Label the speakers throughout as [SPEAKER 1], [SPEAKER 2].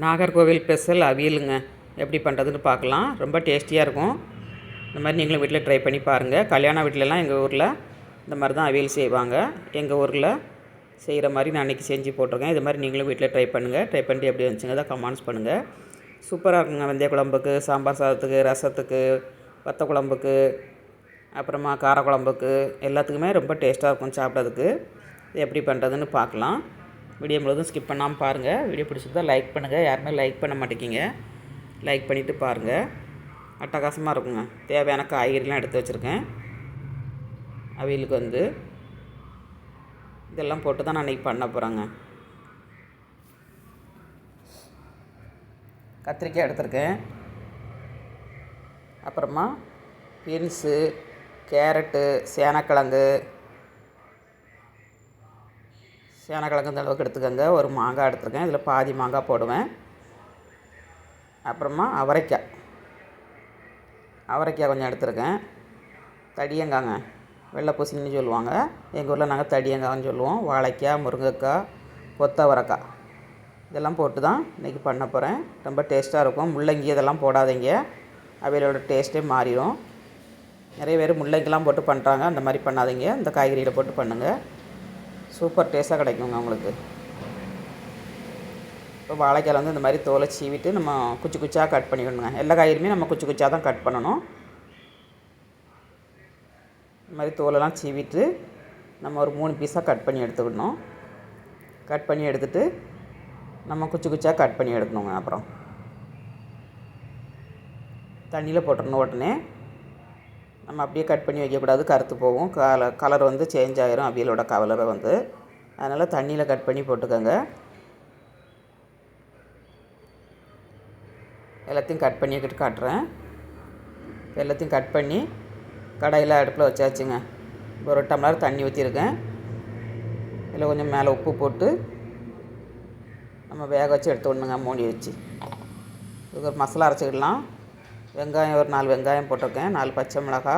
[SPEAKER 1] Nagercoil special அவியலுங்க. எப்படி பண்ணுறதுன்னு பார்க்கலாம். ரொம்ப டேஸ்டியாக இருக்கும். இந்த மாதிரி நீங்களும் வீட்டில் ட்ரை பண்ணி பாருங்கள் கல்யாண வீட்டிலலாம் எங்கள் ஊரில் இந்த மாதிரி தான் அவியல் செய்வாங்க. எங்கள் ஊரில் செய்கிற மாதிரி நான் அன்றைக்கி செஞ்சு போட்டிருக்கேன். இது மாதிரி நீங்களும் வீட்டில் ட்ரை பண்ணுங்கள் ட்ரை பண்ணிட்டு எப்படி வந்துச்சுங்க தான் கமெண்ட்ஸ் பண்ணுங்கள் சூப்பராக இருக்குங்க. வெந்தய குழம்புக்கு சாம்பார் சாதத்துக்கு ரசத்துக்கு வத்த குழம்புக்கு அப்புறமா காரக்குழம்புக்கு எல்லாத்துக்குமே ரொம்ப டேஸ்ட்டாக இருக்கும் சாப்பிட்றதுக்கு. இது எப்படி பண்ணுறதுன்னு பார்க்கலாம். வீடியோ முழுவதும் ஸ்கிப் பண்ணாமல் பாருங்கள் வீடியோ பிடிச்சிருந்தால் லைக் பண்ணுங்கள் யாருமே லைக் பண்ண மாட்டேங்கிங்க. லைக் பண்ணிவிட்டு பாருங்கள் அட்டகாசமாக இருக்குங்க. தேவையான காய்கறிலாம் எடுத்து வச்சுருக்கேன். அவியலுக்கு வந்து இதெல்லாம் போட்டு தான் நான் இன்றைக்கி பண்ண போகிறேங்க கத்திரிக்காய் எடுத்திருக்கேன். அப்புறமா பீன்ஸு கேரட்டு சேனக்கிழங்கு சேனக்கிழங்கு இந்த அளவுக்கு எடுத்துக்கோங்க. ஒரு மாங்காய் எடுத்துருக்கேன். இதில் பாதி மாங்காய் போடுவேன். அப்புறமா அவரைக்காய். அவரைக்காய் கொஞ்சம் எடுத்துருக்கேன். தடியங்காங்க. வெள்ளை பூசணின்னு சொல்லுவாங்க. எங்கள் ஊரில் நாங்கள் தடியங்காய்னு சொல்லுவோம். வாழைக்காய் முருங்கைக்காய் கொத்தவரக்காய். இதெல்லாம் போட்டு தான் இன்றைக்கி பண்ண போகிறேன் ரொம்ப டேஸ்ட்டாக இருக்கும். முள்ளங்கி இதெல்லாம் போடாதீங்க. அவையோட டேஸ்ட்டே மாறிடும். நிறைய பேர் முள்ளங்கிலாம் போட்டு பண்ணுறாங்க அந்த மாதிரி பண்ணாதீங்க. இந்த காய்கறியில் போட்டு பண்ணுங்கள் சூப்பர் டேஸ்ட்டாக கிடைக்குங்க உங்களுக்கு இப்போ வாழைக்காய் வந்து இந்த மாதிரி தோலை சீவிட்டு நம்ம குச்சி குச்சியாக கட் பண்ணிக்கணுங்க. எல்லா காய்கறியுமே நம்ம குச்சி குச்சியாக தான் கட் பண்ணணும். இந்த மாதிரி தோலெல்லாம் சீவிட்டு நம்ம ஒரு மூணு பீஸாக கட் பண்ணி எடுத்துக்கணும். கட் பண்ணி எடுத்துகிட்டு நம்ம குச்சி குச்சியாக கட் பண்ணி எடுக்கணுங்க அப்புறம். தண்ணியில் போட்டுடணும் உடனே. நம்ம அப்படியே கட் பண்ணி வைக்கக்கூடாது கருத்து போகும். கல கலர் வந்து சேஞ்ச் ஆகிரும் அவியலோட கலரை வந்து. அதனால் தண்ணியில் கட் பண்ணி போட்டுக்கோங்க. எல்லாத்தையும் கட் பண்ணிக்கிட்டு காட்டுறேன். எல்லாத்தையும் கட் பண்ணி கடையில் அடுப்பில் வச்சாச்சுங்க. ஒரு டம்ளர் தண்ணி ஊற்றிருக்கேன் இதில் கொஞ்சம் மேலே உப்பு போட்டு நம்ம வேக வச்சு எடுத்து விடணுங்க மூடி வச்சு. இதுக்கு ஒரு மசாலா அரைச்சிக்கிடலாம். வெங்காயம் ஒரு நாலு வெங்காயம் போட்டிருக்கேன். நாலு பச்சை மிளகா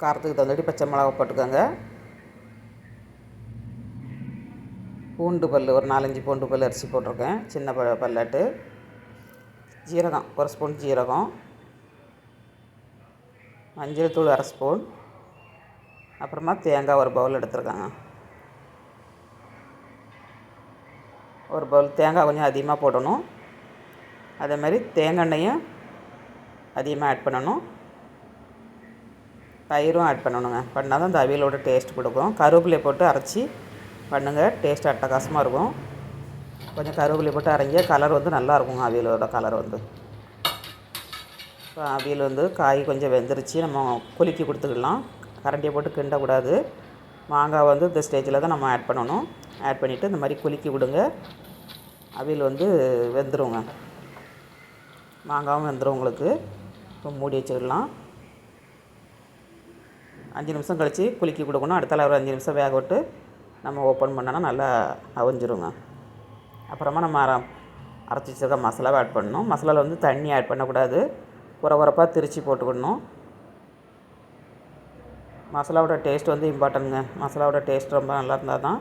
[SPEAKER 1] காரத்துக்கு தகுந்தபடி பச்சை மிளகா போட்டுக்கோங்க பூண்டு பல் ஒரு நாலஞ்சு பூண்டு பல் அரிசி போட்டிருக்கேன். சின்ன ப பல்லாட்டு. ஜீரகம் ஒரு ஸ்பூன் ஜீரகம். மஞ்சள் தூள் அரை ஸ்பூன். அப்புறமா தேங்காய் ஒரு பவுல் எடுத்துருக்காங்க. ஒரு பவுல் தேங்காய் கொஞ்சம் அதிகமாக போடணும். அதே மாதிரி தேங்காய் எண்ணெயும் அதிகமாக ஆட் பண்ணணும். தயிரும் ஆட் பண்ணணுங்க. பண்ணால் தான் அந்த அவியலோட டேஸ்ட் கொடுக்கும். கருவேப்பிலை போட்டு அரைச்சி பண்ணுங்கள் டேஸ்ட் அட்டகாசமாக இருக்கும். கொஞ்சம் கருவேப்பிலை போட்டு அரைஞ்சி கலர் வந்து நல்லா இருக்குங்க அவியலோட கலர் வந்து. இப்போ அவியல் வந்து காய் கொஞ்சம் வெந்துருச்சு. நம்ம குலுக்கி கொடுத்துக்கலாம். கரண்டியை போட்டு கிண்டக்கூடாது. மாங்காய் வந்து இந்த ஸ்டேஜில் தான் நம்ம ஆட் பண்ணணும். ஆட் பண்ணிவிட்டு இந்த மாதிரி குலுக்கி விடுங்க. அவியல் வந்து வெந்துருங்க. மாங்காவும் வெந்துடும் உங்களுக்கு. இப்போ மூடி வச்சிடலாம். அஞ்சு நிமிஷம் கழித்து குலுக்கி கொடுக்கணும். அடுத்தால ஒரு அஞ்சு நிமிஷம் வேக விட்டு நம்ம ஓப்பன் பண்ணோன்னா நல்லா அவிஞ்சிருங்க. அப்புறமா நம்ம அரை அரைச்சி வச்சுருக்க மசாலாவை ஆட் பண்ணணும். மசாலாவில் வந்து தண்ணி ஆட் பண்ணக்கூடாது. குறை குறைப்பாக திரித்து போட்டுக்கணும். மசாலாவோட டேஸ்ட் வந்து இம்பார்ட்டன்ங்க மசாலாவோட டேஸ்ட் ரொம்ப நல்லா இருந்தால் தான்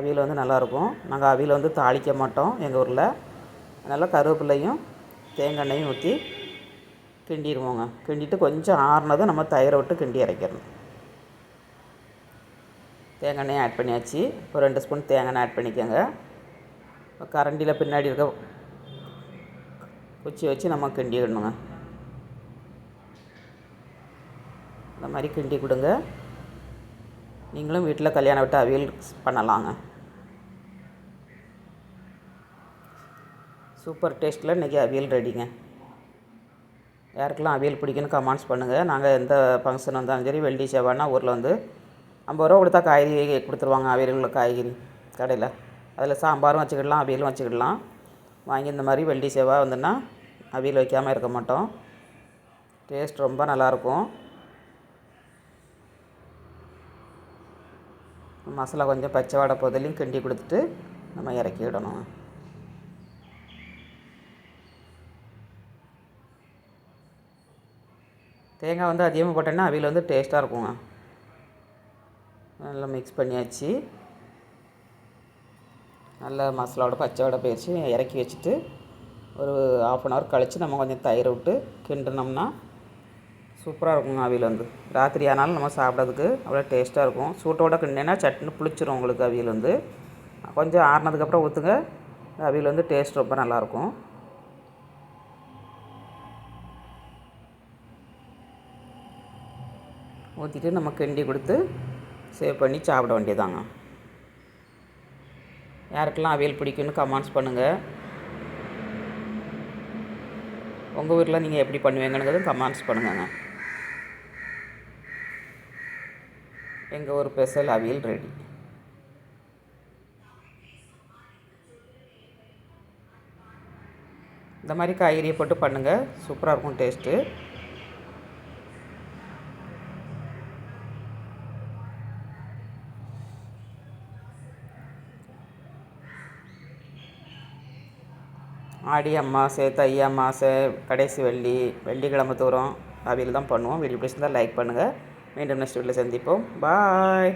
[SPEAKER 1] அவியல் வந்து நல்லாயிருக்கும் நாங்கள் அவியல் வந்து தாளிக்க மாட்டோம் எங்கள் ஊரில். அதனால் கருவேப்பிலையும் தேங்காய் எண்ணெயும் ஊற்றி கிண்டிடுவோங்க கிண்டிட்டு கொஞ்சம் ஆறுனதும் நம்ம தயிரை விட்டு கிண்டி இறக்கிடணும் தேங்காய் எண்ணெய் ஆட் பண்ணியாச்சு. ஒரு ரெண்டு ஸ்பூன் தேங்காய் எண்ணெய் ஆட் பண்ணிக்கோங்க. இப்போ கரண்டியில் பின்னாடி இருக்க குச்சி வச்சு நம்ம கிண்டிடணுங்க. இந்த மாதிரி கிண்டி கொடுங்க. நீங்களும் வீட்டில் கல்யாணம் விட்டு அவியல் பண்ணலாங்க. சூப்பர் டேஸ்ட்டில் இன்றைக்கி அவியல் ரெடிங்க. யாருக்கெல்லாம் அவியல் பிடிக்குன்னு கமெண்ட்ஸ் பண்ணுங்கள் நாங்கள் எந்த ஃபங்க்ஷன் வந்தாலும் சரி வெள்ளி செவ்வாய்னா ஊரில் வந்து ஐம்பது ரூபா கொடுத்தா காய்கறி கொடுத்துருவாங்க அவியலுள்ள காய்கறி கடையில். அதில் சாம்பாரும் வச்சுக்கிடலாம் அவியலும் வச்சுக்கிடலாம். வாங்கி இந்த மாதிரி வெள்ளி செவ்வாய் வந்துன்னா அவியல் வைக்காமல் இருக்க மாட்டோம். டேஸ்ட் ரொம்ப நல்லாயிருக்கும். மசாலா கொஞ்சம் பச்சை வாடை போதிலையும் கிண்டி கொடுத்துட்டு நம்ம இறக்கி விடணும் தேங்காய் வந்து அதிகமாக போட்டோன்னா அவியல் வந்து டேஸ்ட்டாக இருக்குங்க. நல்லா மிக்ஸ் பண்ணியாச்சு. நல்லா மசாலாவோட பச்சையோட போயிடுச்சு இறக்கி வச்சுட்டு ஒரு ஆஃப் அன் ஹவர் கழித்து நம்ம கொஞ்சம் தயிர் விட்டு கிண்டினோம்னா சூப்பராக இருக்குங்க அவியல் வந்து. ராத்திரி ஆனாலும் நம்ம சாப்பிட்றதுக்கு அவ்வளோ டேஸ்ட்டாக இருக்கும். சூட்டோட கிண்டினா சட்னி புளிச்சிரும் உங்களுக்கு அவியல் வந்து. கொஞ்சம் ஆறுனதுக்கப்புறம் ஊற்றுங்க அவியல் வந்து டேஸ்ட் ரொம்ப நல்லாயிருக்கும் ஊற்றிட்டு நம்ம கிண்டி கொடுத்து சேவ் பண்ணி சாப்பிட வேண்டியதாங்க யாருக்கெல்லாம் அவியல் பிடிக்கும்னு கமெண்ட்ஸ் பண்ணுங்கள் உங்கள் ஊரில் நீங்கள் எப்படி பண்ணுவீங்கங்கிறது கமெண்ட்ஸ் பண்ணுங்கங்க. எங்கள் ஊர் ஸ்பெஷல் அவியல் ரெடி இந்த மாதிரி காய்கறியை போட்டு பண்ணுங்கள் சூப்பராக இருக்கும் டேஸ்ட்டு ஆடி அமாவாசை தை அமாவாசை கடைசி வெள்ளி வெள்ளிக்கிழமை தோறும் அவையில் தான் பண்ணுவோம். வீடியோ பிடிச்சிருந்தால் லைக் பண்ணுங்கள் மீண்டும் நெக்ஸ்ட் வீட்டில் சந்திப்போம். பாய்